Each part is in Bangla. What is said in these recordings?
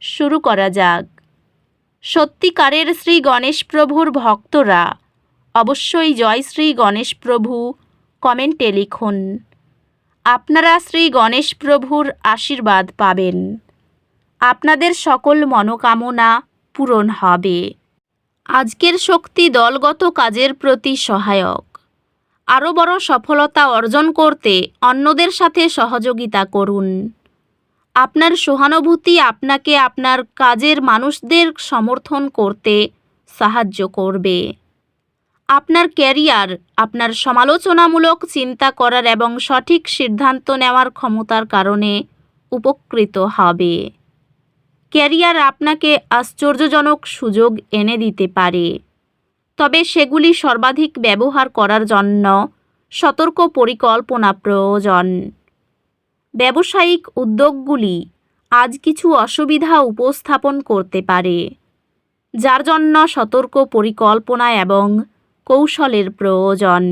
শুরু করা যাক। সত্যিকারের শ্রী গণেশ প্রভুর ভক্তরা, অবশ্যই জয় শ্রী গণেশ প্রভু, কমেন্টে লিখুন। আপনারা শ্রী গণেশ প্রভুর আশীর্বাদ পাবেন। আপনাদের সকল মনোকামনা পূরণ হবে। আজকের শক্তি দলগত কাজের প্রতি সহায়ক। আরও বড় সফলতা অর্জন করতে অন্যদের সাথে সহযোগিতা করুন। আপনার সহানুভূতি আপনাকে আপনার কাজের মানুষদের সমর্থন করতে সাহায্য করবে। আপনার ক্যারিয়ার, আপনার সমালোচনামূলক চিন্তা করার এবং সঠিক সিদ্ধান্ত নেওয়ার ক্ষমতার কারণে উপকৃত হবে। ক্যারিয়ার আপনাকে আশ্চর্যজনক সুযোগ এনে দিতে পারে। তবে সেগুলি সর্বাধিক ব্যবহার করার জন্য সতর্ক পরিকল্পনা প্রয়োজন। ব্যবসায়িক উদ্যোগগুলি আজ কিছু অসুবিধা উপস্থাপন করতে পারে, যার জন্য সতর্ক পরিকল্পনা এবং কৌশলের প্রয়োজন।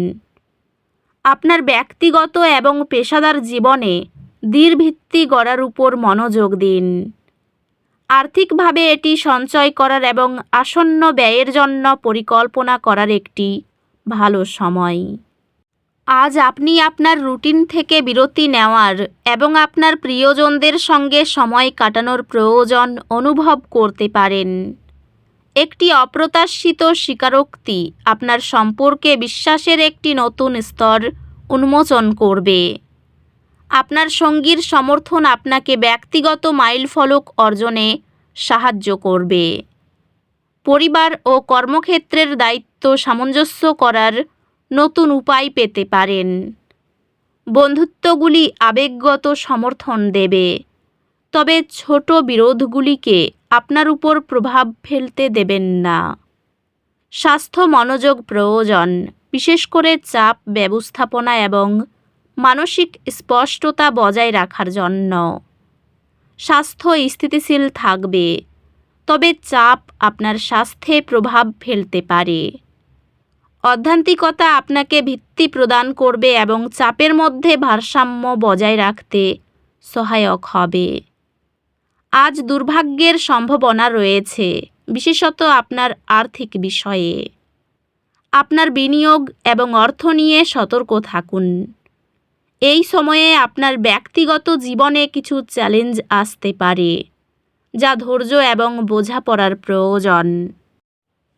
আপনার ব্যক্তিগত এবং পেশাদার জীবনে দৃঢ়ভিত্তি গড়ার উপর মনোযোগ দিন। আর্থিকভাবে এটি সঞ্চয় করার এবং আসন্ন ব্যয়ের জন্য পরিকল্পনা করার একটি ভালো সময়। আজ আপনি আপনার রুটিন থেকে বিরতি নেওয়ার এবং আপনার প্রিয়জনদের সঙ্গে সময় কাটানোর প্রয়োজন অনুভব করতে পারেন। একটি অপ্রত্যাশিত স্বীকারোক্তি আপনার সম্পর্কে বিশ্বাসের একটি নতুন স্তর উন্মোচন করবে। আপনার সঙ্গীর সমর্থন আপনাকে ব্যক্তিগত মাইলফলক অর্জনে সাহায্য করবে। পরিবার ও কর্মক্ষেত্রের দায়িত্ব সামঞ্জস্য করার নতুন উপায় পেতে পারেন। বন্ধুত্বগুলি আবেগগত সমর্থন দেবে। তবে ছোট বিরোধগুলিকে আপনার উপর প্রভাব ফেলতে দেবেন না। স্বাস্থ্য মনোযোগ প্রয়োজন, বিশেষ করে চাপ ব্যবস্থাপনা এবং মানসিক স্পষ্টতা বজায় রাখার জন্য। স্বাস্থ্য স্থিতিশীল থাকবে, তবে চাপ আপনার স্বাস্থ্যে প্রভাব ফেলতে পারে। অধ্যান্তিকতা আপনাকে ভিত্তি প্রদান করবে এবং চাপের মধ্যে ভারসাম্য বজায় রাখতে সহায়ক হবে। আজ দুর্ভাগ্যের সম্ভাবনা রয়েছে, বিশেষত আপনার আর্থিক বিষয়ে। আপনার বিনিয়োগ এবং অর্থ নিয়ে সতর্ক থাকুন। এই সময়ে আপনার ব্যক্তিগত জীবনে কিছু চ্যালেঞ্জ আসতে পারে, যা ধৈর্য এবং বোঝাপড়ার প্রয়োজন।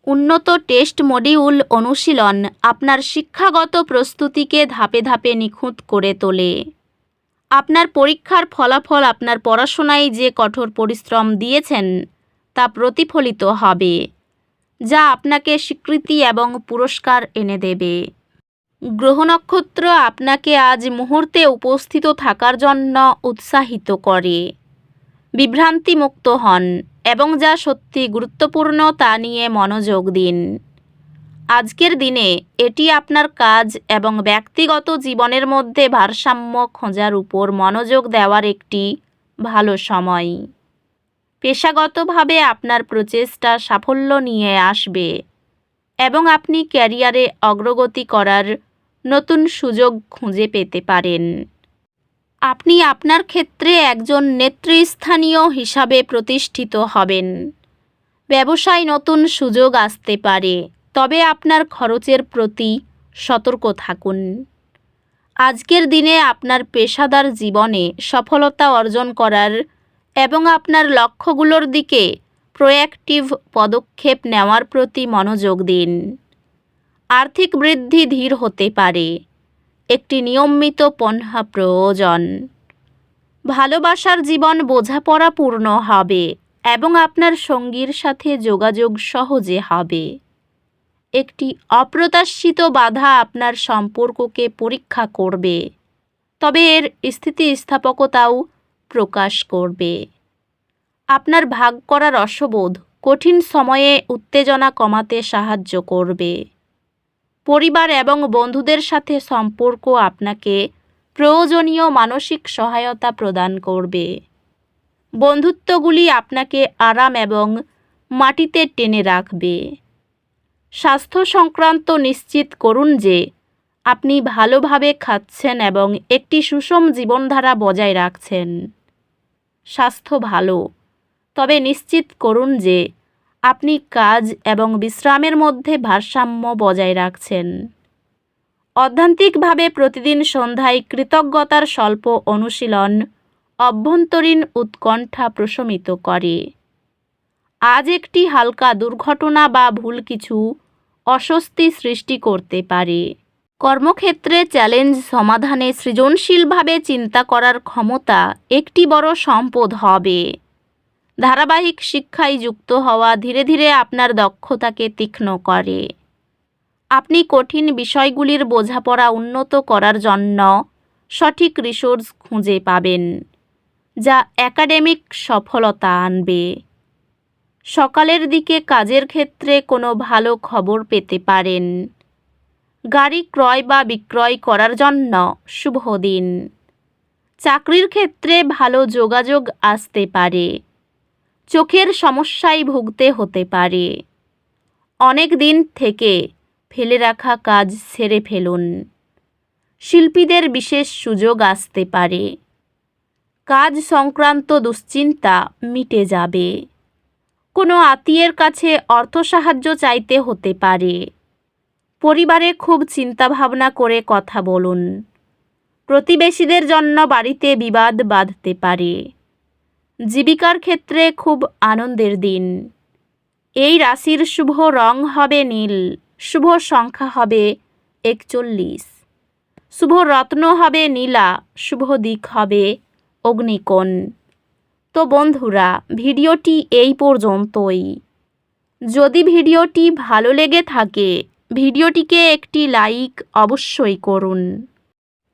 উন্নত টেস্ট মডিউল অনুশীলন আপনার শিক্ষাগত প্রস্তুতিকে ধাপে ধাপে নিখুঁত করে তোলে। আপনার পরীক্ষার ফলাফল আপনার পড়াশোনায় যে কঠোর পরিশ্রম দিয়েছেন, তা প্রতিফলিত হবে, যা আপনাকে স্বীকৃতি এবং পুরস্কার এনে দেবে। গ্রহ নক্ষত্র আপনাকে আজ মুহূর্তে উপস্থিত থাকার জন্য উৎসাহিত করে। বিভ্রান্তিমুক্ত হন। এবং যা সত্যি গুরুত্বপূর্ণ তা নিয়ে মনোযোগ দিন। আজকের দিনে এটি আপনার কাজ এবং ব্যক্তিগত জীবনের মধ্যে ভারসাম্য খোঁজার উপর মনোযোগ দেওয়ার একটি ভালো সময়। পেশাগতভাবে আপনার প্রচেষ্টা সাফল্য নিয়ে আসবে এবং আপনি ক্যারিয়ারে অগ্রগতি করার নতুন সুযোগ খুঁজে পেতে পারেন। আপনি আপনার ক্ষেত্রে একজন নেতৃস্থানীয় হিসাবে প্রতিষ্ঠিত হবেন। ব্যবসায় নতুন সুযোগ আসতে পারে, তবে আপনার খরচের প্রতি সতর্ক থাকুন। আজকের দিনে আপনার পেশাদার জীবনে সফলতা অর্জন করার এবং আপনার লক্ষ্যগুলোর দিকে প্রোয়াক্টিভ পদক্ষেপ নেওয়ার প্রতি মনোযোগ দিন। আর্থিক বৃদ্ধি ধীর হতে পারে। একটি নিয়মিত পণ্যা প্রয়োজন। ভালোবাসার জীবন বোঝাপড়াপূর্ণ হবে এবং আপনার সঙ্গীর সাথে যোগাযোগ সহজে হবে। একটি অপ্রত্যাশিত বাধা আপনার সম্পর্ককে পরীক্ষা করবে, তবে এর স্থিতিস্থাপকতাও প্রকাশ করবে। আপনার ভাগ করা রসবোধ কঠিন সময়ে উত্তেজনা কমাতে সাহায্য করবে। পরিবার এবং বন্ধুদের সাথে সম্পর্ক আপনাকে প্রয়োজনীয় মানসিক সহায়তা প্রদান করবে। বন্ধুত্বগুলি আপনাকে আরাম এবং মাটিতে টেনে রাখবে। স্বাস্থ্য সংক্রান্ত নিশ্চিত করুন যে আপনি ভালোভাবে খাচ্ছেন এবং একটি সুষম জীবনধারা বজায় রাখছেন। স্বাস্থ্য ভালো, তবে নিশ্চিত করুন যে আপনি কাজ এবং বিশ্রামের মধ্যে ভারসাম্য বজায় রাখছেন। অধ্যান্তিকভাবে প্রতিদিন সন্ধ্যায় কৃতজ্ঞতার স্বল্প অনুশীলন অভ্যন্তরীণ উৎকণ্ঠা প্রশমিত করে। আজ একটি হালকা দুর্ঘটনা বা ভুল কিছু অস্বস্তি সৃষ্টি করতে পারে। কর্মক্ষেত্রে চ্যালেঞ্জ সমাধানে সৃজনশীলভাবে চিন্তা করার ক্ষমতা একটি বড় সম্পদ হবে। ধারাবাহিক শিক্ষায় যুক্ত হওয়া ধীরে ধীরে আপনার দক্ষতাকে তীক্ষ্ণ করে। আপনি কঠিন বিষয়গুলির বোঝাপড়া উন্নত করার জন্য সঠিক রিসোর্স খুঁজে পাবেন, যা একাডেমিক সফলতা আনবে। সকালের দিকে কাজের ক্ষেত্রে কোনো ভালো খবর পেতে পারেন। গাড়ি ক্রয় বা বিক্রয় করার জন্য শুভ দিন। চাকরির ক্ষেত্রে ভালো যোগাযোগ আসতে পারে। চোখের সমস্যায় ভুগতে হতে পারে। অনেক দিন থেকে ফেলে রাখা কাজ সেরে ফেলুন। শিল্পীদের বিশেষ সুযোগ আসতে পারে। কাজ সংক্রান্ত দুশ্চিন্তা মিটে যাবে। কোনো আত্মীয়ের কাছে অর্থ সাহায্য চাইতে হতে পারে। পরিবারে খুব চিন্তাভাবনা করে কথা বলুন। প্রতিবেশীদের জন্য বাড়িতে বিবাদ বাঁধতে পারে। জীবিকার ক্ষেত্রে খুব আনন্দের দিন। এই রাশির শুভ রং হবে নীল, শুভ সংখ্যা হবে একচল্লিশ। শুভ রত্ন হবে নীলা, শুভ দিক হবে অগ্নিকোণ। তো বন্ধুরা, ভিডিওটি এই পর্যন্তই। যদি ভিডিওটি ভালো লেগে থাকে, ভিডিওটিকে একটি লাইক অবশ্যই করুন।